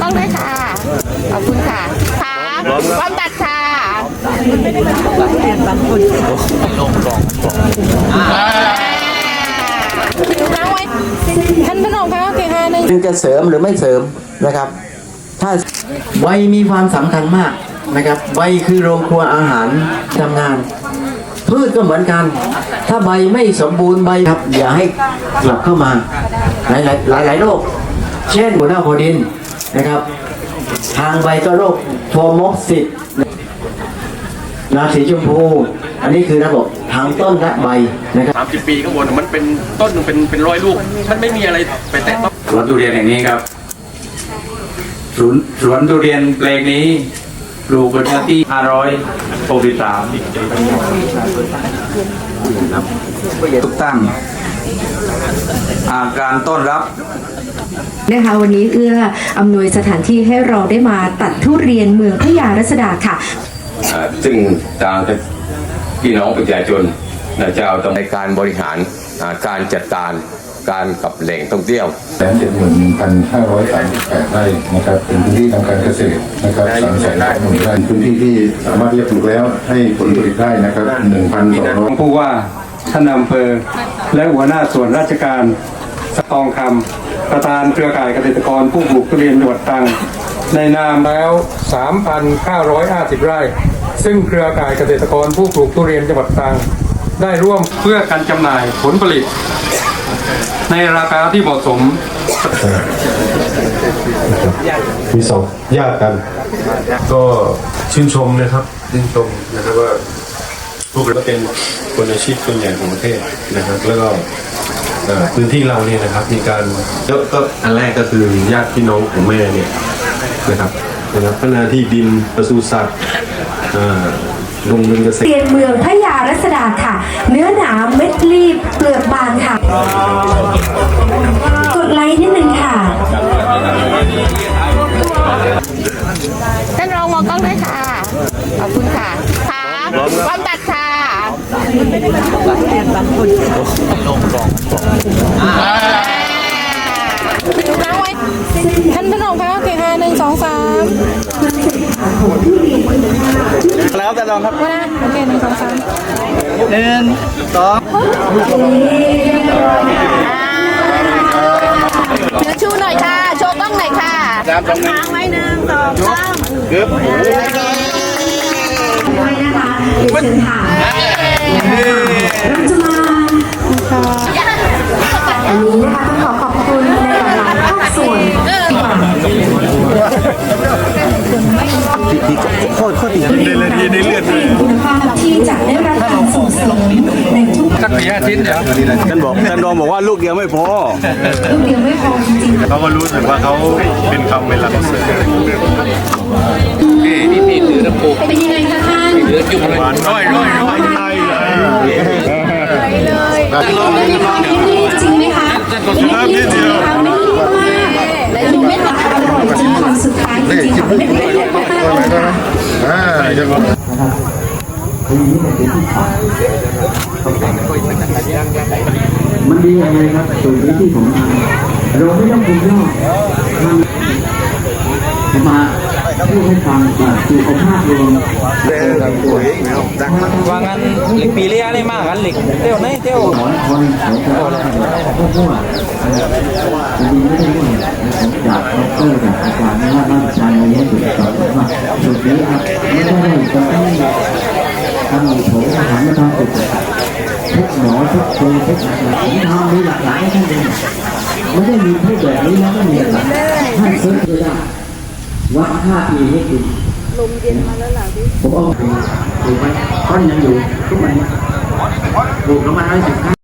กล้องด้วยค่ะ ขอบคุณค่ะค่ะความตัดค่ะน้องไว้ท่านพนมคะโอเคค่ะหนึ่งมันจะเสริมหรือไม่เสริมนะครับ ถ้าใบมีความสำคัญมากนะครับใบคือโรงครัวอาหารทำงาน พืชก็เหมือนกัน ถ้าใบไม่สมบูรณ์ใบครับอย่าให้กลับเข้ามา หลายหลายหลายหลายโรคเช่นหัวหน้าโคดิน นะครับ ทางใบก็โรคโทมอสซิสราสีชมพู อันนี้คือระบบทางต้นและใบนะครับสามสิบปีข้างบนมันเป็นต้นหนึ่งเป็นเป็นร้อยลูก มันไม่มีอะไรไปแตะต้องสวนทุเรียนแห่งนี้ครับสวนสวนทุเรียนแปลงนี้ปลูกบนเนื้อที่563ทุกตั้งอาการต้อนรับ นะคะวันนี้เอื้ออำนวยสถานที่ให้เราได้มาตัดทุเรียนเมืองพญารัศดาค่ะ อ่าซึ่งทางพี่น้องประชาชนนะจะเอาในการบริหารอ่าการจัดการการกับแหล่งท่องเที่ยว แสนเจ็ดหมื่นหนึ่งพันห้าร้อยสามสิบแปดไร่นะครับ เป็นพื้นที่ทางการเกษตรนะครับสามแสนสองหมื่นไร่พื้นที่ที่สามารถที่จะปลูกแล้วให้ผลผลิตได้นะครับหนึ่งพันสองร้อย ผู้ว่าท่านอำเภอและหัวหน้าส่วนราชการ สตองคำประธานเครือข่ายเกษตรกรผู้ปลูกทุเรียนจังหวัดตรังในนามแล้ว 3,950 ไร่ ซึ่งเครือข่ายเกษตรกรผู้ปลูกทุเรียนจังหวัดตรังได้ร่วมเพื่อการจำหน่ายผลผลิต ในราคาที่เหมาะสมมีสองญาติกัน ก็ชื่นชมนะครับชื่นชมนะครับว่าพวกเราเป็นคนอาชีพคนใหญ่ของประเทศนะครับ แล้วก็ เอ่อพื้นที่เราเนี่ยนะครับ มีการก็อันแรกก็คือญาติพี่น้องของแม่เนี่ยนะครับนะครับพัฒนาที่ดินปศุสัตว์อ่าลงเรือนเกษตรเรียนเมืองพญารัศดาค่ะ เนื้อหนาเม็ดรีบเปลือกบางค่ะ กดไลค์นิดนึงค่ะ น้องไว้ท่านพนมคะโอเคค่ะหนึ่งสองสามแล้วแต่ลองครับว่านะโอเคหนึ่งสองสามหนึ่งสองถือชูหน่อยค่ะ โชว์กล้องหน่อยค่ะสามสองหนึ่งค้างไว้หนึ่งสองสามเกือบด้นะคะ เรียนเชิญค่ะเราจะมาอันนี้นะคะต้องขอขอบคุณในหลายๆภาคส่วนค่ะคุณ สักกี่อาทิตย์เดี๋ยวท่านบอกท่านรองบอกว่าลูกเดียวไม่พอ ลูกเดียวไม่พอจริงๆเขาก็รู้สึกว่าเขาเป็นคำเป็นหลักเสริมเป็นยังไงคะท่านหวานร้อยร้อยร้อยไทยเลยไม่ได้ทานไม่รีบจริงไหมคะไม่รีบจริงไหมคะไม่รีบมากและดูไม่ตัดอร่อยจนคำสุดท้ายจริงๆค่ะไม่ไม่เรียกมากเลยค่ะอ่าจะบอก มันดียังไงครับส่วนนี้ที่ผมทำเราไม่ต้องคุมยอดทำมาพูดให้ฟังว่าสุขภาพรวมว่างั้นหล็กปีเรียอะไรมากงั้นหล็กเตี้ยวไหนเตี้ยวหมอนคนเขาจะพวกพวกจริงไม่ได้ด้วยผมจากดอกเตอร์จากอาจารย์ว่าราชการนี้จุดสอนว่าจุดนี้ครับไม่ได้จะต้องทำผมทำไม่ทำจุด ทุกหมอทุกครูทุกอาจารย์ผมทำมีหลากหลายท่านเองไม่ได้มีผู้แบบนี้แล้วก็มีหลากท่านซื้อคือได้วัดห้าปีให้คุณลมเย็นมาแล้วหล่ะพี่ผมเอาไปดูไหมต้นยังอยู่ทุกวันนี้ปลูกประมาณร้อยสิบห้า